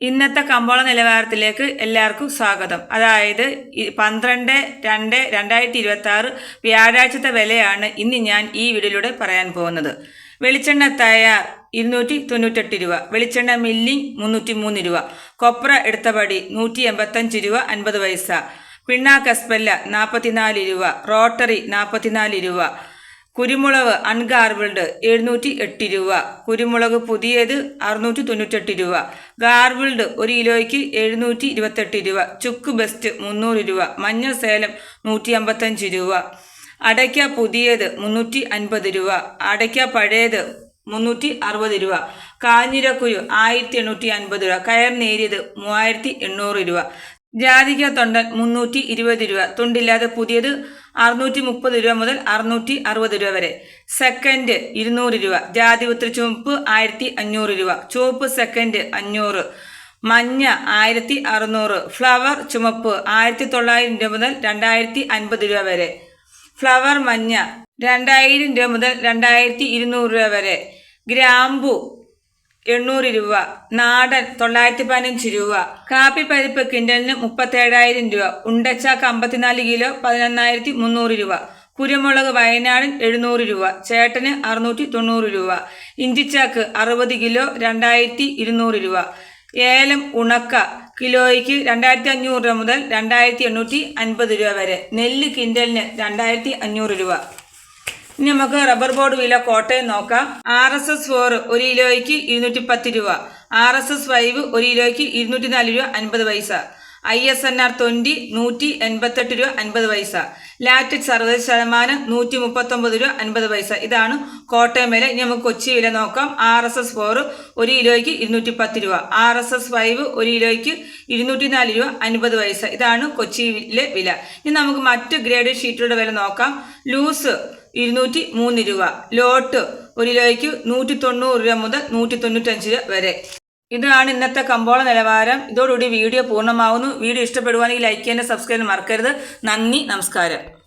ഇന്നത്തെ കമ്പോള നിലവാരത്തിലേക്ക് എല്ലാവർക്കും സ്വാഗതം. അതായത് പന്ത്രണ്ട് രണ്ട് രണ്ടായിരത്തി ഇരുപത്തി ആറ് വ്യാഴാഴ്ചത്തെ വിലയാണ് ഇന്ന് ഞാൻ ഈ വീഡിയോയിലൂടെ പറയാൻ പോകുന്നത്. വെളിച്ചെണ്ണ തയ്യാർ ഇരുന്നൂറ്റി തൊണ്ണൂറ്റെട്ട് രൂപ വെളിച്ചെണ്ണ മില്ലിംഗ് മുന്നൂറ്റി മൂന്ന് രൂപ കൊപ്ര എടുത്തപടി നൂറ്റി എൺപത്തഞ്ച് രൂപ അൻപത് പൈസ പിണ്ണാക്കസ്പെല്ല നാൽപ്പത്തിനാല് രൂപ റോട്ടറി നാൽപ്പത്തിനാല് രൂപ കുരുമുളക് അൺഗാർബിൾഡ് എഴുന്നൂറ്റി എട്ട് രൂപ. കുരുമുളക് പുതിയത് അറുന്നൂറ്റി തൊണ്ണൂറ്റെട്ട് രൂപ. ഗാർബിൾഡ് ഒരു കിലോയ്ക്ക് എഴുന്നൂറ്റി ഇരുപത്തെട്ട് രൂപ. ചുക്ക് ബെസ്റ്റ് മുന്നൂറ് രൂപ. മഞ്ഞൾ സേലം നൂറ്റി അമ്പത്തഞ്ച് രൂപ. അടയ്ക്ക പുതിയത് മുന്നൂറ്റി അൻപത് രൂപ. അടയ്ക്ക പഴയത് മുന്നൂറ്റി അറുപത് രൂപ. കാഞ്ഞിരക്കുരു ആയിരത്തി എണ്ണൂറ്റി അൻപത് രൂപ. കയർ നേരിയത് മൂവായിരത്തി എണ്ണൂറ് രൂപ. ജാതിക തൊണ്ടൻ മുന്നൂറ്റി ഇരുപത് രൂപ. തൊണ്ടില്ലാതെ പുതിയത് അറുന്നൂറ്റി മുപ്പത് രൂപ മുതൽ അറുന്നൂറ്റി അറുപത് രൂപ വരെ. സെക്കൻഡ് ഇരുന്നൂറ് രൂപ. ജാതി ഉത്തര ചുവപ്പ് ആയിരത്തി അഞ്ഞൂറ് രൂപ. ചുവപ്പ് സെക്കൻഡ് അഞ്ഞൂറ്. മഞ്ഞ ആയിരത്തി അറുന്നൂറ് ഫ്ലവർ ചുമപ്പ് ആയിരത്തി തൊള്ളായിരം രൂപ മുതൽ രണ്ടായിരത്തി അൻപത് രൂപ വരെ. ഫ്ലവർ മഞ്ഞ രണ്ടായിരം രൂപ മുതൽ രണ്ടായിരത്തി ഇരുന്നൂറ് രൂപ വരെ. ഗ്രാമ്പു എണ്ണൂറ് രൂപ. നാടൻ തൊള്ളായിരത്തി പതിനഞ്ച് രൂപ. കാപ്പി പരിപ്പ് കിൻഡലിന് മുപ്പത്തേഴായിരം രൂപ. ഉണ്ടച്ചാക്ക് അമ്പത്തിനാല് കിലോ പതിനൊന്നായിരത്തി മുന്നൂറ് രൂപ. കുരുമുളക് വയനാടൻ എഴുന്നൂറ് രൂപ. ചേട്ടന് അറുന്നൂറ്റി തൊണ്ണൂറ് രൂപ. ഇഞ്ചിച്ചാക്ക് അറുപത് കിലോ രണ്ടായിരത്തി ഇരുന്നൂറ് രൂപ. ഏലം ഉണക്ക കിലോയ്ക്ക് രണ്ടായിരത്തി അഞ്ഞൂറ് രൂപ മുതൽ രണ്ടായിരത്തി എണ്ണൂറ്റി അൻപത് രൂപ വരെ. നെല്ല് കിൻഡലിന് രണ്ടായിരത്തി അഞ്ഞൂറ് രൂപ. ഇനി നമുക്ക് റബ്ബർ ബോർഡ് വില കോട്ടയം നോക്കാം. ആർ എസ് എസ് ഫോർ ഒരു കിലോയ്ക്ക് ഇരുന്നൂറ്റി പത്ത് രൂപ. ആർ എസ് എസ് ഫൈവ് ഒരു കിലോയ്ക്ക് ഇരുന്നൂറ്റി നാല് രൂപ അൻപത് പൈസ. I S N R twenty നൂറ്റി എൺപത്തെട്ട് രൂപ അൻപത് പൈസ. ലാറ്റിക്സ് അറുപത് ശതമാനം നൂറ്റി മുപ്പത്തൊമ്പത് രൂപ അൻപത് പൈസ. ഇതാണ് കോട്ടയം വില. ഇനി നമുക്ക് കൊച്ചി വില നോക്കാം. ആർ എസ് എസ് ഫോർ ഒരു കിലോയ്ക്ക് ഇരുന്നൂറ്റി പത്ത് രൂപ. ആർ എസ് എസ് ഫൈവ് ഒരു കിലോയ്ക്ക് ഇരുന്നൂറ്റി നാല് രൂപ അൻപത് പൈസ. ഇതാണ് കൊച്ചിയിലെ വില. ഇനി നമുക്ക് മറ്റ് ഗ്രേഡ് ഷീറ്റുകളുടെ വില നോക്കാം. ലൂസ് ഇരുന്നൂറ്റി മൂന്ന് രൂപ. ലോട്ട് ഒരു കിലോയ്ക്ക് നൂറ്റി തൊണ്ണൂറ് രൂപ മുതൽ നൂറ്റി തൊണ്ണൂറ്റഞ്ച് രൂപ വരെ. ഇതാണ് ഇന്നത്തെ കമ്പോള നിലവാരം. ഇതോടുകൂടി വീഡിയോ പൂർണമാവുന്നു. വീഡിയോ ഇഷ്ടപ്പെടുവാണെങ്കിൽ ലൈക്ക് ചെയ്യാനും സബ്സ്ക്രൈബ് മറക്കരുത്. നന്ദി നമസ്കാരം.